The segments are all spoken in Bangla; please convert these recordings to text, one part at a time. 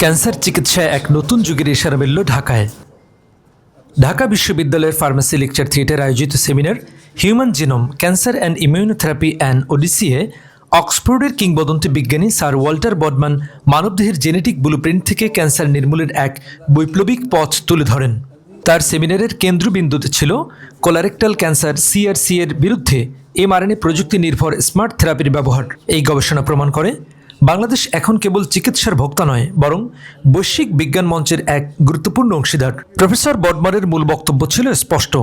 ক্যান্সার চিকিৎসায় এক নতুন যুগের ইশারা মিলল ঢাকায়। ঢাকা বিশ্ববিদ্যালয়ের ফার্মেসি লেকচার থিয়েটার আয়োজিত seminar human genome cancer and immunotherapy and ওডিসিয়ে অক্সফোর্ডের কিংবদন্তি বিজ্ঞানী স্যার ওয়াল্টার বডমান মানবদেহের জেনেটিক ব্লুপ্রিন্ট থেকে ক্যান্সার নির্মূলের এক বৈপ্লবিক পথ তুলে ধরেন। তার সেমিনারের কেন্দ্রবিন্দুতে ছিল কোলারেক্টাল ক্যান্সার সিআরসি এর বিরুদ্ধে এমআরএনএ প্রযুক্তি নির্ভর স্মার্ট থেরাপির ব্যবহার। এই গবেষণা প্রমাণ করে বাংলাদেশ এখন কেবল চিকিৎসার ভোক্তা নয়, বরং বৈশ্বিক বিজ্ঞান মঞ্চের এক গুরুত্বপূর্ণ অংশীদার। প্রফেসর বডমারের মূল বক্তব্য ছিল স্পষ্ট।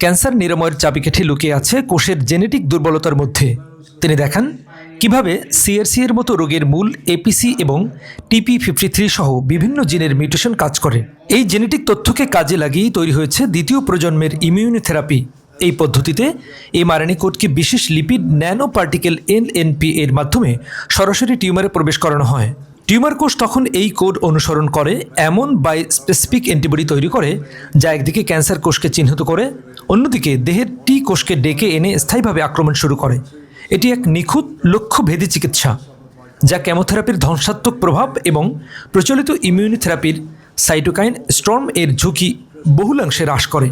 ক্যান্সার নিরাময়ের চাবিকাঠি লুকিয়ে আছে কোষের জেনেটিক দুর্বলতার মধ্যে। তিনি দেখান, কীভাবে সিআরসি এর মতো রোগের মূল এপিসি এবং টিপি ফিফটি থ্রি সহ বিভিন্ন জিনের মিউটেশন কাজ করে। এই জেনেটিক তথ্যকে কাজে লাগিয়েই তৈরি হয়েছে দ্বিতীয় প্রজন্মের ইমিউনোথেরাপি। এই পদ্ধতিতে এমআরএনএ কোডকে বিশেষ লিপিড ন্যানো পার্টিকেল এনএনপি এর মাধ্যমে সরাসরি টিউমারে প্রবেশ করানো হয়। টিউমার কোষ তখন এই কোড অনুসরণ করে, এমন বাই স্পেসিফিক অ্যান্টিবডি তৈরি করে, যা একদিকে ক্যান্সার কোষকে চিহ্নিত করে, অন্যদিকে দেহের টি কোষকে ডেকে এনে স্থায়ীভাবে আক্রমণ শুরু করে। এটি এক নিখুঁত লক্ষ্যভেদী চিকিৎসা, যা ক্যামোথেরাপির ধ্বংসাত্মক প্রভাব এবং প্রচলিত ইমিউনিথেরাপির সাইটোকাইন স্টর্ম এর ঝুঁকি বহুলাংশে হ্রাস করে।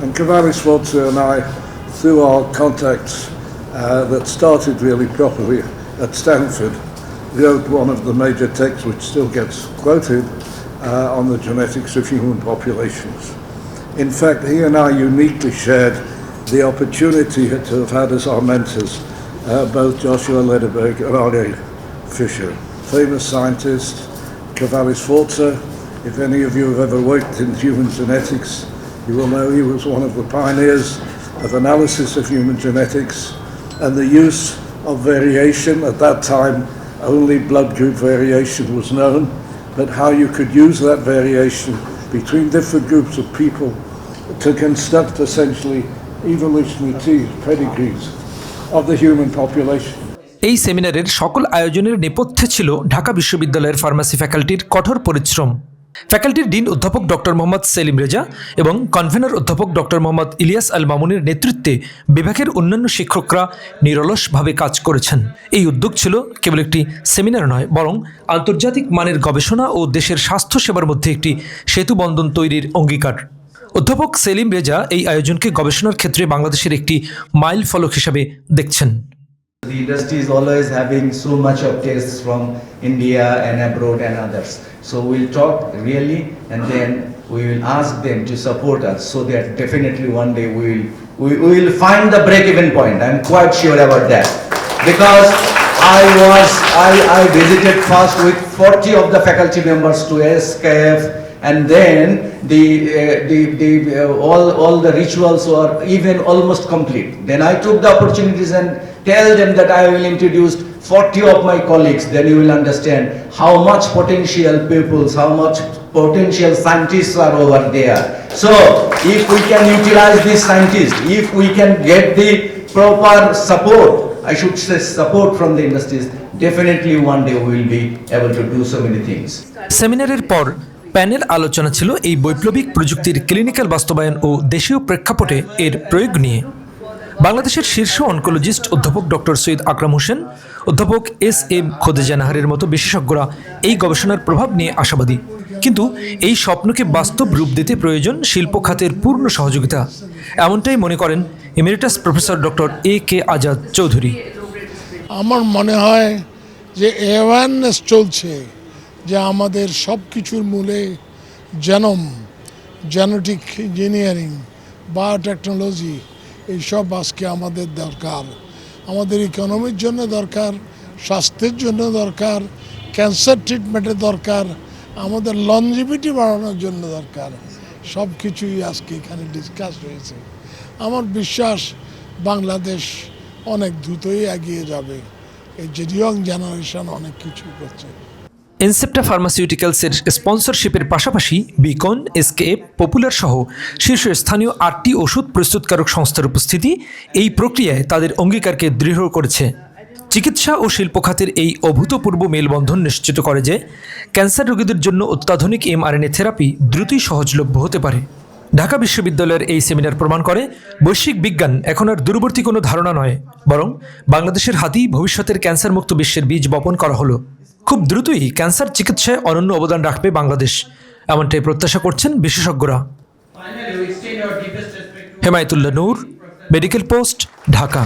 And Cavalli Sforza and I, through our contacts uh, that started really properly at Stanford, wrote one of the major texts which still gets quoted uh, on the genetics of human populations. In fact, he and I uniquely shared the opportunity to have had as our mentors uh, both Joshua Lederberg and R.A. Fisher, famous scientists, Cavalli Sforza. If any of you have ever worked in human genetics, you will know he was one of the pioneers of analysis of human genetics and the use of variation. At that time, only blood group variation was known, but how you could use that variation between different groups of people to construct essentially evolutionary trees, pedigrees of the human population. এই সেমিনারের সকল আয়োজনের নেপথ্যে ছিল ঢাকা বিশ্ববিদ্যালয়ের ফার্মাসি ফ্যাকাল্টির কঠোর পরিশ্রম ফ্যাকাল্টির ডিন অধ্যাপক ডক্টর মোহাম্মদ সেলিম রেজা এবং কনভেনর অধ্যাপক ডক্টর মোহাম্মদ ইলিয়াস আল মামুনের নেতৃত্বে বিভাগের অন্যান্য শিক্ষকরা নিরলসভাবে কাজ করেছেন। এই উদ্যোগ ছিল কেবল একটি সেমিনার নয়, বরং আন্তর্জাতিক মানের গবেষণা ও দেশের স্বাস্থ্য সেবার মধ্যে একটি সেতুবন্ধন তৈরির অঙ্গীকার। অধ্যাপক সেলিম রেজা এই আয়োজনকে গবেষণার ক্ষেত্রে বাংলাদেশের একটি মাইল ফলক হিসাবে দেখছেন। The industry is always having so much of tastes from India and abroad and others. So we'll talk really and then we will ask them to support us so that definitely one day we will, we, we will find the break-even point. I'm quite sure about that. Because I was, I, I visited first with 40 of the faculty members to SKF and then the, uh, the, the, uh, all, all the rituals were even almost complete. Then I took the opportunities and tell them that I will introduce 40 of my colleagues, then you will understand how much potential peoples, how much potential scientists are over there. So if we can utilize these scientists, if we can get the proper support, I should say support from the industries, definitely one day we will be able to do so many things. সেমিনারের পর প্যানেল আলোচনা ছিল এই বৈপ্লবিক প্রযুক্তির ক্লিনিক্যাল বাস্তবায়ন ও দেশীয় প্রেক্ষাপটে এর প্রয়োগ নিয়ে বাংলাদেশের শীর্ষ অনকোলজিস্ট অধ্যাপক ডক্টর সৈয়দ আকরাম হোসেন, অধ্যাপক এস এম খোদেজা নাহারের মতো বিশেষজ্ঞরা এই গবেষণার প্রভাব নিয়ে আশাবাদী। কিন্তু এই স্বপ্নকে বাস্তব রূপ দিতে প্রয়োজন শিল্প খাতের পূর্ণ সহযোগিতা। এমনটাই মনে করেন emeritus professor doctor A K Azad Chowdhury. আমার মনে হয় যে অ্যাওয়ারনেস চলছে যে আমাদের সব কিছুর মূলে জেনম জেনেটিক ইঞ্জিনিয়ারিং বায়োটেকনোলজি এইসব আজকে আমাদের দরকার। আমাদের ইকোনমির জন্য দরকার, স্বাস্থ্যের জন্য দরকার ক্যান্সার ট্রিটমেন্টের দরকার, আমাদের লনজিভিটি বাড়ানোর জন্য দরকার। সব কিছুই আজকে এখানে ডিসকাস হয়েছে। আমার বিশ্বাস, বাংলাদেশ অনেক দ্রুতই এগিয়ে যাবে। এই যে ইয়ং জেনারেশন অনেক কিছু করছে। ইনসেপ্টা ফার্মাসিউটিক্যালসের স্পন্সরশিপের পাশাপাশি বিকন এসকেএফ পপুলার সহ শীর্ষস্থানীয় আটটি ওষুধ প্রস্তুতকারক সংস্থার উপস্থিতি এই প্রক্রিয়ায় তাদের অঙ্গীকারকে দৃঢ় করেছে। চিকিৎসা ও শিল্প খাতের এই অভূতপূর্ব মেলবন্ধন নিশ্চিত করে যে ক্যান্সার রোগীদের জন্য অত্যাধুনিক এমআরএনএ থেরাপি দ্রুতই সহজলভ্য হতে পারে। ঢাকা বিশ্ববিদ্যালয়ের এই সেমিনার প্রমাণ করে, বৈশ্বিক বিজ্ঞান এখন আর দূরবর্তী কোনো ধারণা নয়, বরং বাংলাদেশের হাতেই ভবিষ্যতের ক্যান্সার মুক্ত বিশ্বের বীজ বপন করা হলো। খুব দ্রুতই ক্যান্সার চিকিৎসায় অনন্য অবদান রাখবে বাংলাদেশ এমনটাই প্রত্যাশা করছেন বিশেষজ্ঞরা। Hemayetulla Hemayetullah Noor medical post Dhaka.